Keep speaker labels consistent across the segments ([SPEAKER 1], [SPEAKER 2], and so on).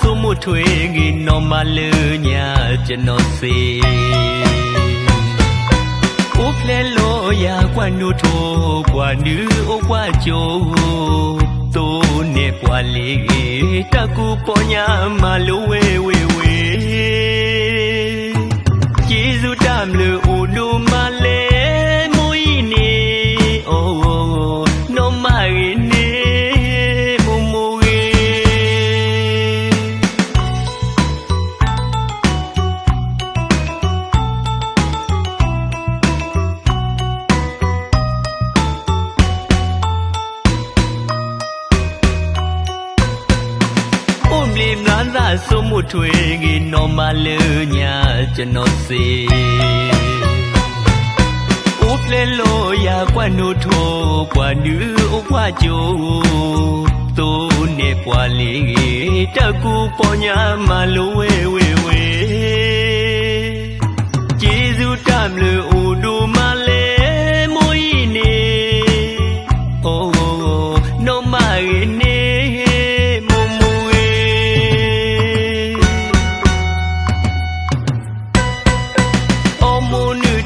[SPEAKER 1] ဆိုမှုထွေးကြီးနော်မလူညာကျွန်တော်စေအိုးဖလဲလို့ရာကွာနုထိုးကွာနူအိုကွာကြိုးတိုးနေပွာလေးတကူပေါ်ညာမလိုဝေဝေဝေကျေးဇူးတမလို့ဦးနုမလဲ အိုမလီမန်းသာစုံမှုထွေကြီးနော်မလူညာကျွန်တော်စေအိုဖလဲလို့ရာကွာနုထိုးကွာနူအိုကွာကြိုးတိုးနေပွာလေးတကူပေါ်ညာမလိုဝေဝေဝေကျေးဇူးတမလို့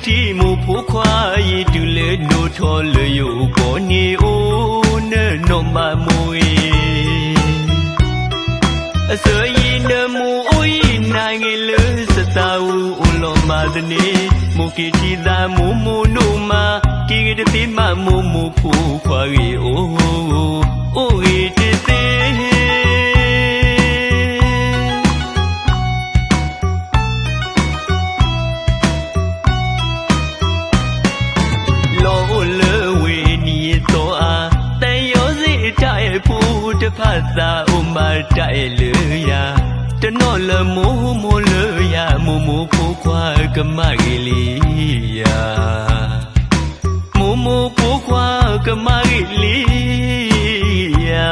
[SPEAKER 1] တီမူဖို့ခွာရည်တူလေနိုထောလေယိုကိုနေအိုးနဲ့နော်မမူရီအစရင်နမူအိုးနိုင်ငယ်လစတာဝူအလောမဒနေမူကီတီသာမူမူနုမာကီကတတိမမူမူဖို့ခွာရီအိုးအိုး ဖို့တဖတ်သာဥမတိုင်လေယာတနောလမိုးမိုးလေယာမူမူဖို့ခွာကမကြီးလီယာမူမူဖို့ခွာကမကြီးလီယာ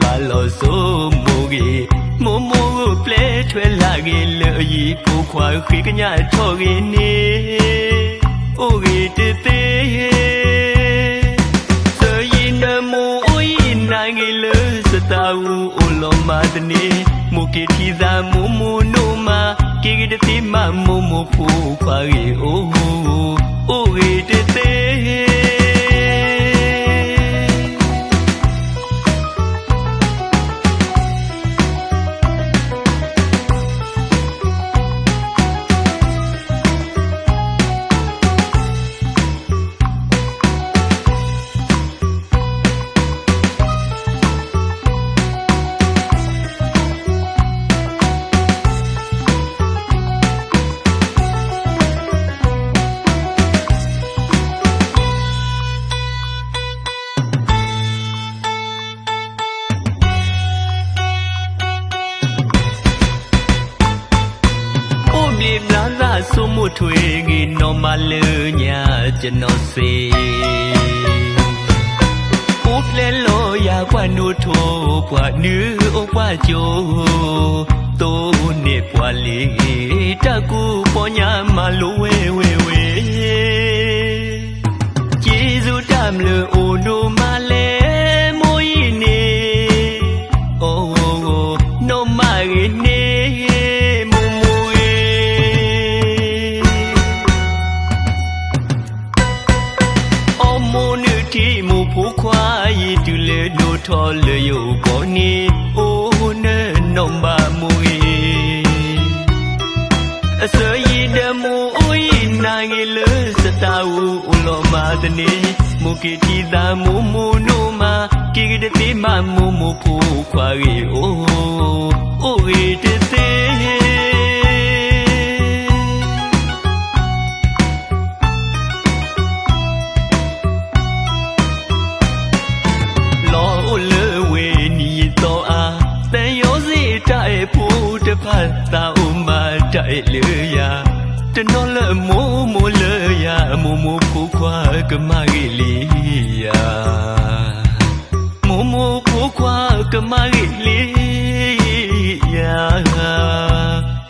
[SPEAKER 1] ဘာလို့ဆိုမူကြီးမူမူပလဲထွဲလာကြီးလေကြီးဖို့ခွာခိကညာထော်ကြီးနေအိုရီတေ င်နိုင်လေလစတာဝူအိုလောမဒနေမူကီတီသာမူမူနိုမာကေကတတိမမူမူဖူခွာရီအိုအိုရီတေ ထွေကြီးနော်မလူညာကျွန်တော်စေအိုဖလဲလို့ရာကွာနုထိုးပွားနူအိုပွားကြိုးတိုးနေပွားလေးတကူပေါ်ညာမလိုဝဲဝဲဝဲကျေးဇူးတမလို့အိုနိုမလဲမွေး နိုထော်လေယိုကိုနီအိုးနဲနောမမူရီအစရင်ဒမူအိုးနိုင်လေစတာဝူအလောမဒနေမူကီတီသာမူမူနိုမာကီကတတိမမူမူဖို့ခွာ တဖတ်သာဥမတိုင်လေယာတနောလမိုးမိုးလေယာမူမူဖူခွာကမကြီးလီယာမူမူဖူခွာကမကြီးလီယာ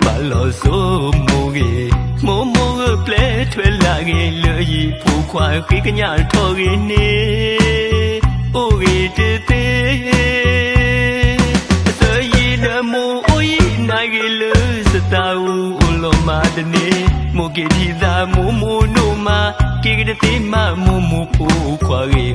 [SPEAKER 1] ဘာလို့ဆိုမူကြီးမူမူပလဲထွဲလာကြီးလေကြီးဖူခွာခိကညာထော်ကြီးနေ ကေဒီသာမိုမိုနိုမာကေကတဲ့မမိုမိုဖိုခွာရေ